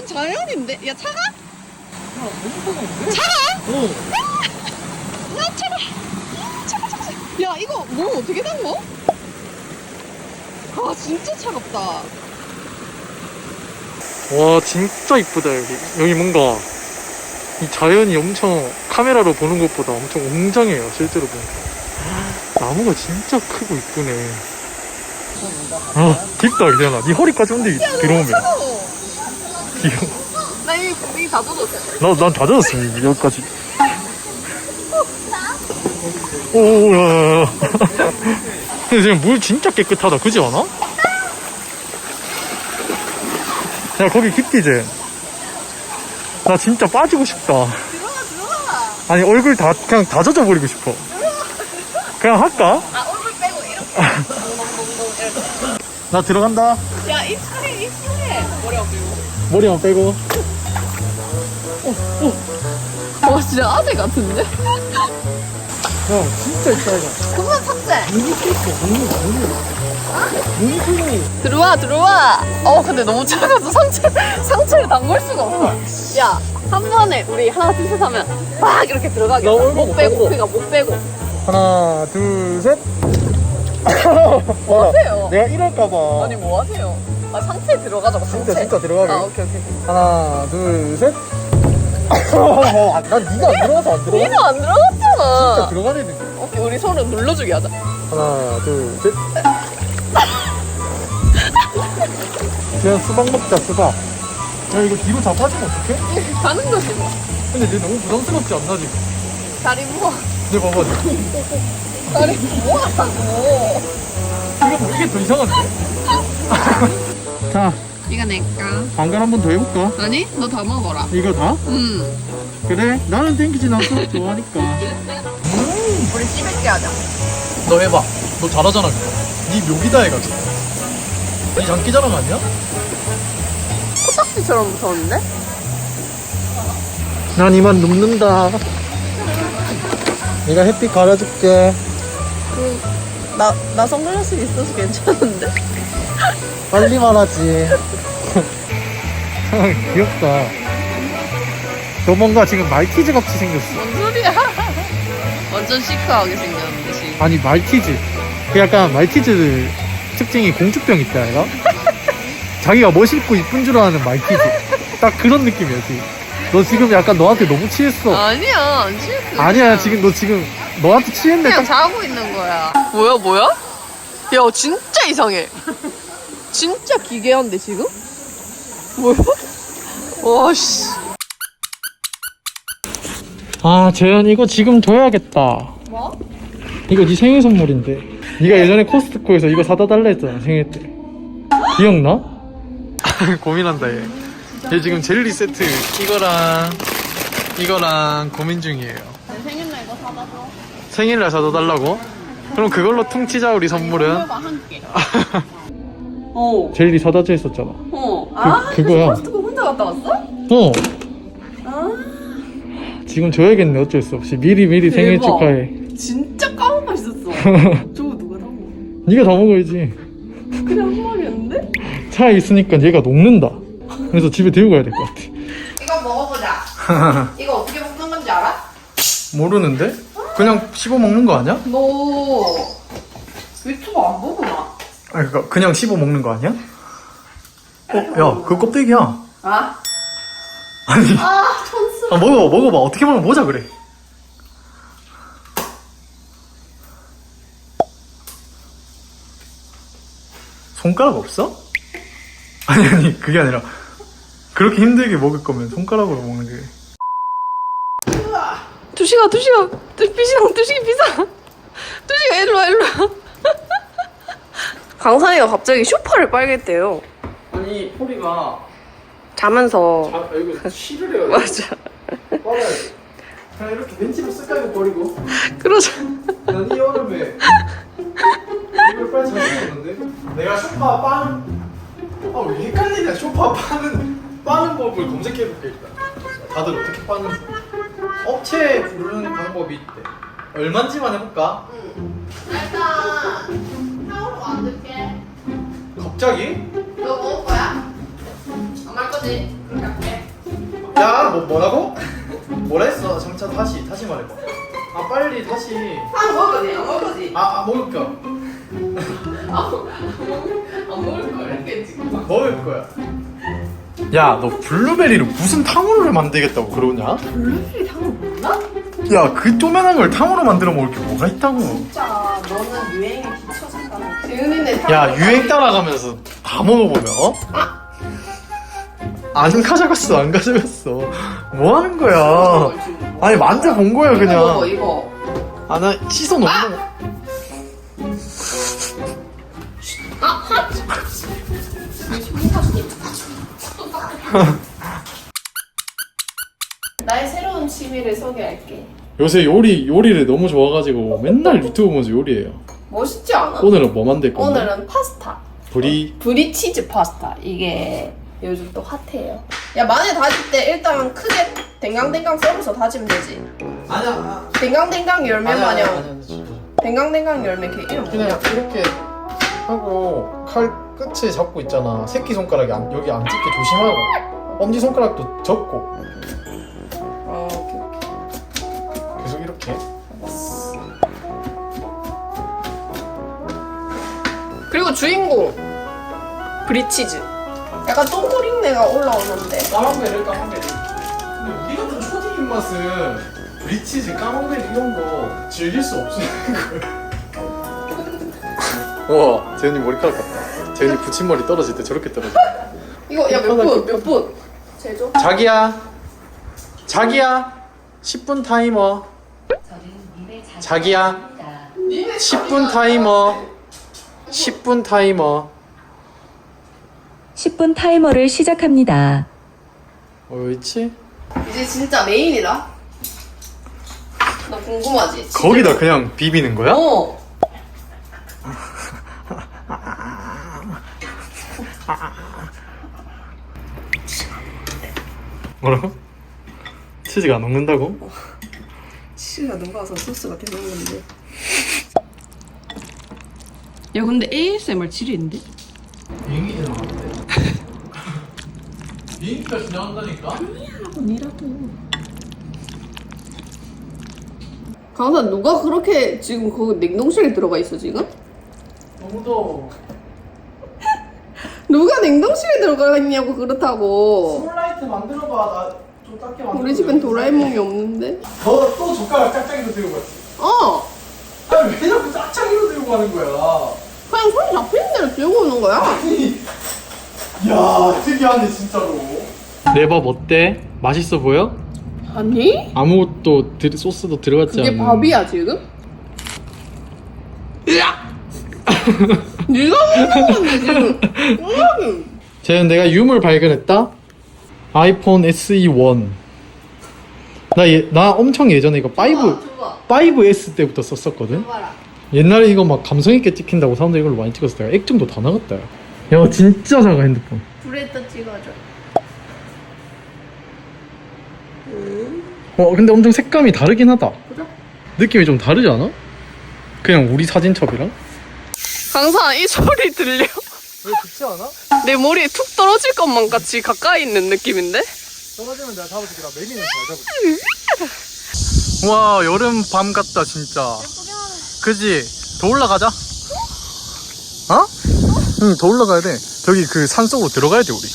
완전 자연인데? 야, 차가? 너무 무거운데? 차가? 어. 야, 차가! 차가, 차가, 차가. 야, 이거 뭐 어떻게 담궈? 아, 진짜 차갑다. 와 진짜 이쁘다 여기 여기 뭔가 이 자연이 엄청 카메라로 보는 것보다 엄청 웅장해요 실제로 보니까 나무가 진짜 크고 이쁘네 아 깊다 이제나 네 허리까지 온데 들어오면 차가워. 나 이미 고민이 다 젖었어. 나난 다 젖었어 여기까지 오야야야 근데 지금 물 진짜 깨끗하다 그지 않아? 야 거기 깊지 이제 나 진짜 빠지고 싶다 들어가, 들어가. 아니 얼굴 다 그냥 다 젖어버리고 싶어 그냥 할까? 아, 얼굴 빼고 이렇게. 나 들어간다 야, 입술해, 입술해. 머리 안 빼고. 머리만 빼고. 와, 진짜 아재 같은데? 야 진짜 있다 이거 그만 삭제. 눈이 pis어 눈이 눈이 눈이 크고. 들어와 들어와. 어 근데 너무 작아서 상체 상체를 담글 수가 없어. 야 한 번에 우리 하나 둘 셋 하면 막 이렇게 들어가겠다 나 얼굴 못 못 빼고 봤어. 그니까 못 빼고. 하나 둘셋. 뭐 하세요? 내가 이럴까봐. 아니 뭐 하세요? 아 상체 들어가자고 상체 진짜 진짜 들어가게. 아 오케이 오케이. 하나 둘 셋. 아, 난 네가 안 들어가서 안 들어가. 니는 안 진짜 들어갔잖아. 들어가야 돼 오케이 우리 서로 눌러주기 하자. 하나 둘 셋. 그냥 수박 먹자 수박. 야 이거 뒤로 다 빠지면 어떡해? 가는 거지 뭐. 근데 얘 너무 부담스럽지 않나 지금? 다리 모아 내 봐봐 지금. 다리 모아라고. 이게 더 이상한데? 자 이거 내까 반갈 한 번 더 해볼까? 아니 너 다 먹어라. 이거 다? 음 그래? 나는 땡기지 난 수박 좋아하니까. 우리 씹을게 하자. 너 해봐. 너 잘하잖아 그거 네 묘기다 해가지고. 네 장기 자랑 아니야? 코딱지처럼 무서운데? 난 이만 눕는다. 내가 햇빛 가려줄게. 나, 나 선글라스 있어서 괜찮은데? 빨리 말하지 귀엽다 너 뭔가 지금 말티즈 같이 생겼어 뭔 소리야? 완전 시크하게 생겼는데, 지금. 아니 말티즈 그 약간 말티즈 특징이 공주병 있다 얘가 자기가 멋있고 이쁜 줄 아는 말티즈 딱 그런 느낌이었지 너 지금 약간 너한테 너무 취했어 아니야, 안 시크. 아니야 지금 너 지금 너한테 취했는데 그냥 딱 자고 있는 거야. 뭐야, 뭐야? 야, 진짜 이상해. 진짜 기괴한데, 지금? 뭐야? 와, 씨. 아 재현 이거 지금 줘야겠다 뭐? 이거 네 생일 선물인데 네가 예전에 코스트코에서 이거 사다 달라 했잖아 생일 때 기억나? 고민한다 얘. 얘 지금 젤리 세트 이거랑 이거랑 고민 중이에요 내 생일날 이거 사다 줘. 생일날 사다 달라고? 그럼 그걸로 퉁치자 우리 선물은 한 개. 어. 젤리 사다 줘 했었잖아 어. 아, 그거야. 코스트코 혼자 갔다 왔어? 어 아, 지금 줘야겠네 어쩔 수 없이 미리 미리 생일 대박. 축하해 진짜 까만 맛있었어. 저거 누가 다 먹어? 네가 다 먹어야지 그냥 한 마리였는데? 차에 있으니까 얘가 녹는다 그래서 집에 들고 가야 될 것 같아 이거 먹어보자. 이거 어떻게 먹는 건지 알아? 모르는데? 그냥 씹어 먹는 거 아니야? 너 유튜브 안 보구나. 아 그니까 그냥 씹어 먹는 거 아니야? 어, 야, 그 껍데기야. 아? 아니, 아, 촌스. 아, 먹어, 먹어봐. 어떻게 먹으면 뭐자 그래. 손가락 없어? 아니, 아니, 그게 아니라, 그렇게 힘들게 먹을 거면 손가락으로 먹는 게. 두시가, 두시가, 두시랑 두시기 비상. 두시가 일로 와, 일로 와. 강산이가 갑자기 쇼파를 빨겠대요. 아니, 포리가, 자면서. 아, 이거 쉬를 해야 맞아. 빨아야 돼. 그냥 이렇게 벤치로 쓱 깔고 버리고. 그러자. 난이 여름에 이걸 빨리 잘 먹었는데 내가 쇼파 빠는 아왜 헷갈리냐 쇼파 빠는 빠는 법을 검색해볼게 일단 다들 어떻게 빠는지 업체 부르는 방법이 있대 얼마인지만 해볼까? 일단, 샤워로 만들게. 갑자기? 너 먹을 거야? 안할 거지? 그럼 야, 뭐 뭐라고? 뭐라 했어? 잠깐 다시 다시 말해봐. 아 빨리 다시. 안 먹을 거지? 안 먹을 거지? 아, 아 먹을 거. 안 먹을 거 이렇게 지금. 먹을 거야. 야, 너 블루베리로 무슨 탕후루를 만들겠다고 그러냐? 블루베리 탕을 몰라? 야, 그 쪼매난 걸 탕후루 만들어 먹을 게 뭐가 있다고? 진짜 너는 유행에 미쳐 진다. 재은이네 야, 유행 따라가면서 다 먹어보면 어? 안 가져갔어, 안 가져갔어. 뭐 하는 거야? 아니 만져본 거야 이거 그냥. 이거. 아, 나 씻어 놓는 거. 나의 새로운 취미를 소개할게. 요새 요리 요리를 너무 좋아가지고 맨날 유튜브 보면서 요리해요. 멋있지 않아? 오늘은 뭐 만들 건데? 오늘은 파스타. 브리 브리 치즈 파스타. 이게 요즘 또 핫해요. 야 마늘 다질 때 일단 크게 댕강댕강 썰어서 다지면 되지. 아니야. 댕강댕강 열매 마냥. 댕강댕강 열매 걔 이름 그냥 뭐냐? 이렇게 하고 칼 끝에 잡고 있잖아. 새끼 손가락이 안, 여기 안 찍게 조심하고 엄지 손가락도 접고 그리고 주인공 브리치즈. 약간 똥꼬링내가 올라오는데. 까망베리 까망베리. 근데 우리 같은 초딩 입맛은 브리치즈 까망베리 이런 거 즐길 수 없는 거야. 와 재현이 머리카락 같다. 재현이 붙임머리 떨어질 때 저렇게 떨어져. 이거 야 몇 분? 몇 분? 제조? 자기야 자기야 10분 타이머 자기야 10분 타이머 10분 타이머 10분 타이머를 시작합니다. 옳지? 이제 진짜 메인이다. 나 궁금하지? 진짜? 거기다 그냥 비비는 거야? 어. 뭐라고? 치즈가 안 녹는다고? 치즈가 녹아서 소스가 되는 건데. 야 근데 ASMR 질인데? 비행기 나왔는데 비행기가 지나간다니까? 강사 누가 그렇게 지금 그 냉동실에 들어가 있어 지금? 너무 더워 누가 냉동실에 들어가 있냐고 그렇다고. 스몰라이트 만들어봐 나 좀 작게 만들어 우리 집엔 도라에몽이 없는데. 너또 젓가락 짝짝이로 들고 갔지 어. 아니 왜 자꾸 짝짝이로 들고 가는 거야 그냥 손 잡히는 대로 들고 오는 거야. 야 특이하네 진짜로 레밥 어때? 맛있어 보여? 아니? 아무것도 들- 소스도 들어갔지 그게 않은 밥이야 지금? 네가 먹는 건데 지금. 음. 쟤는 내가 유물 발견했다 아이폰 SE1 나, 얘, 나 엄청 예전에 이거 5, 좋아. 5S 때부터 썼었거든 봐라. 옛날에 이거 막 감성 있게 찍힌다고 사람들이 이걸로 많이 찍었어 내가 액정도 다 나갔다 야. 야 진짜 작아 핸드폰 불에 또 찍어줘. 어 근데 엄청 색감이 다르긴 하다 그래? 느낌이 좀 다르지 않아? 그냥 우리 사진첩이랑 강사 이 소리 들려? 왜 좋지 않아? 내 머리에 툭 떨어질 것만 같이 가까이 있는 느낌인데? 떨어지면 내가 잡아줄게 나 매미는 잘 잡을게 와 여름 밤 같다 진짜 그지? 더 올라가자. 어? 응 더 올라가야 돼. 저기 그 산속으로 들어가야 돼 우리.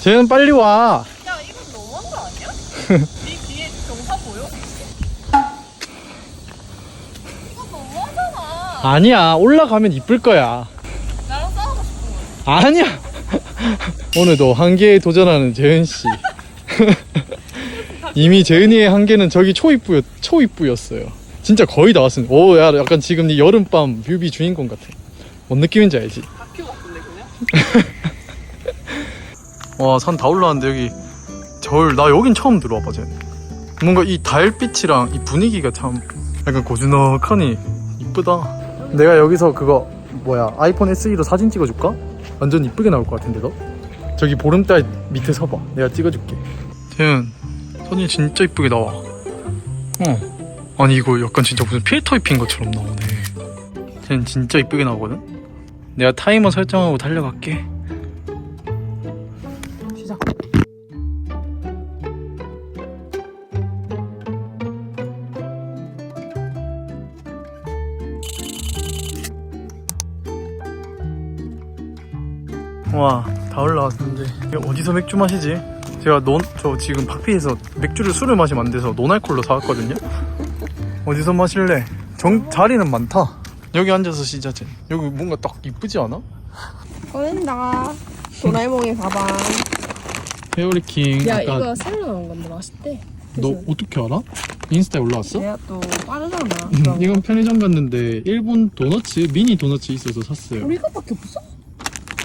쟤는 빨리 와. 야 이건 너무한 거 아니야? 네 뒤에 경사 보여? 이거 너무하잖아. 아니야 올라가면 이쁠 거야. 나랑 싸우고 싶은 거야 아니야. 오늘도 한계에 도전하는 재은 씨. 이미 재은이의 한계는 저기 초입부였, 초입부였어요 진짜 거의 다 왔습니다 오 야 약간 지금 네 여름밤 뮤비 주인공 같아 뭔 느낌인지 알지? 다큐 같은데 그냥? 와 산 다 올라왔는데 여기 절 나 여긴 처음 들어와봐 쟤 뭔가 이 달빛이랑 이 분위기가 참 약간 고즈넉하니 이쁘다 내가 여기서 그거 뭐야 아이폰 SE로 사진 찍어줄까? 완전 이쁘게 나올 것 같은데 너? 저기 보름달 밑에 서봐 내가 찍어줄게 태연 사진 진짜 이쁘게 나와 어 아니 이거 약간 진짜 무슨 필터 입힌 것처럼 나오네 쟤는 진짜 이쁘게 나오거든? 내가 타이머 설정하고 달려갈게 와, 다 올라왔는데 어디서 맥주 마시지? 제가 논, 저 지금 파피에서 맥주를 술을 마시면 안 돼서 논알콜로 사왔거든요? 어디서 마실래? 정, 자리는 많다. 여기 앉아서 시자제. 여기 뭔가 딱 이쁘지 않아? 꺼낸다. 도라에몽의 가방. 헤어리킹. 야 아까 이거 새로 나온 건데 맛있대. 너 어떻게 알아? 인스타에 올라왔어? 내가 또 빠르잖아. 음, 이건 편의점 갔는데 일본 도너츠 미니 도너츠 있어서 샀어요. 우리 이거밖에 없어?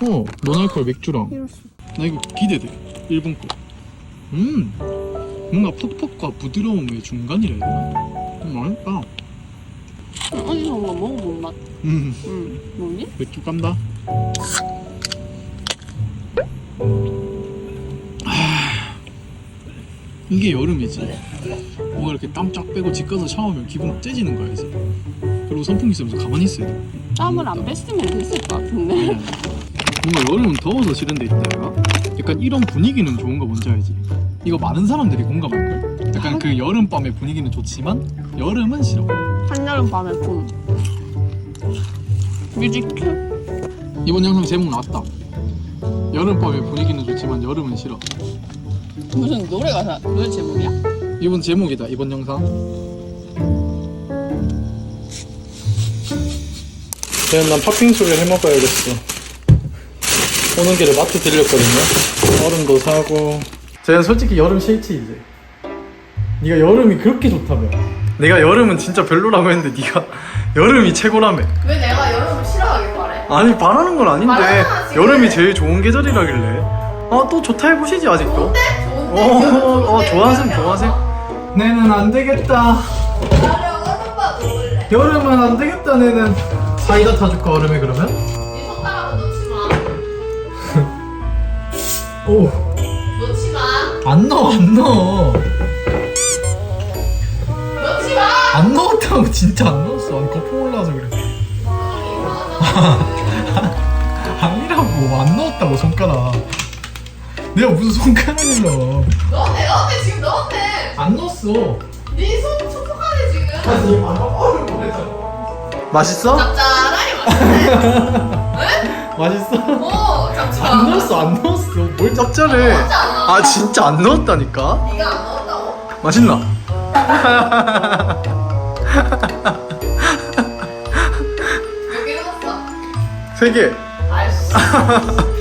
어, 노알콜 맥주랑. 이럴 수. 나 이거 기대돼. 일본 거. 음, 뭔가 퍽퍽과 부드러움의 중간이라 해야 되나? 음, 맛있다. 어디서 뭔가 먹어본 맛. 음, 응. 뭐니? 맥주 깐다. 아, 이게 여름이지. 뭔가 이렇게 땀 쫙 빼고 집 가서 샤워하면 기분 째지는 거 알지? 그리고 선풍기 쓰면서 가만히 있어야 돼. 땀을 안 뺐으면 됐을 것 같은데. 뭔가 여름은 더워서 싫은 데 있다? 약간 이런 분위기는 좋은 거 뭔지 알지? 이거 많은 사람들이 공감할걸? 약간 그 여름밤의 분위기는 좋지만 여름은 싫어 한여름 밤의 봄. 뮤직큐? 이번 영상 제목 나왔다 여름밤의 분위기는 좋지만 여름은 싫어 무슨 노래 가사? 노래 제목이야? 이번 제목이다 이번 영상 쟤는 난 팥빙수를 해먹어야겠어 오는 길에 마트 들렸거든요 얼음도 사고 쟤는 솔직히 여름 싫지 이제 네가 여름이 그렇게 좋다며 내가 여름은 진짜 별로라고 했는데 네가 여름이 최고라며 왜 내가 여름을 싫어하길 바래? 아니 바라는 건 아닌데 지금. 여름이 제일 좋은 계절이라길래 아 또 좋다 해보시지 아직도 좋은데? 어, 어 좋아하셈 좋아하셈 내는 안 되겠다 나를 얼음바 먹을래. 여름은 안 되겠다 내는 사이다 타줄까 얼음에 그러면? 네 손가락은 넣지 마. 오 넣지 마. 안 넣어 안 넣어 안 넣었다고 진짜 안 넣었어 아니 거품 올라와서 그래 아니라고 안 넣었다고 손가락 내가 무슨 손가락을 넣어 넣었네, 넣었네, 지금 넣었네. 안 넣었어 네손 촉촉하네, 지금. 맛있어? 짭짤하게 맛있네. 맛있어? 오, 안 짭짤. 넣었어 안 넣었어 뭘 짭짤해. 아 진짜 안 넣었다니까 네가 안 넣었다고? 맛있나? 몇개 넣었어? 세 개. 아이씨. 팩팩팩 아이씨.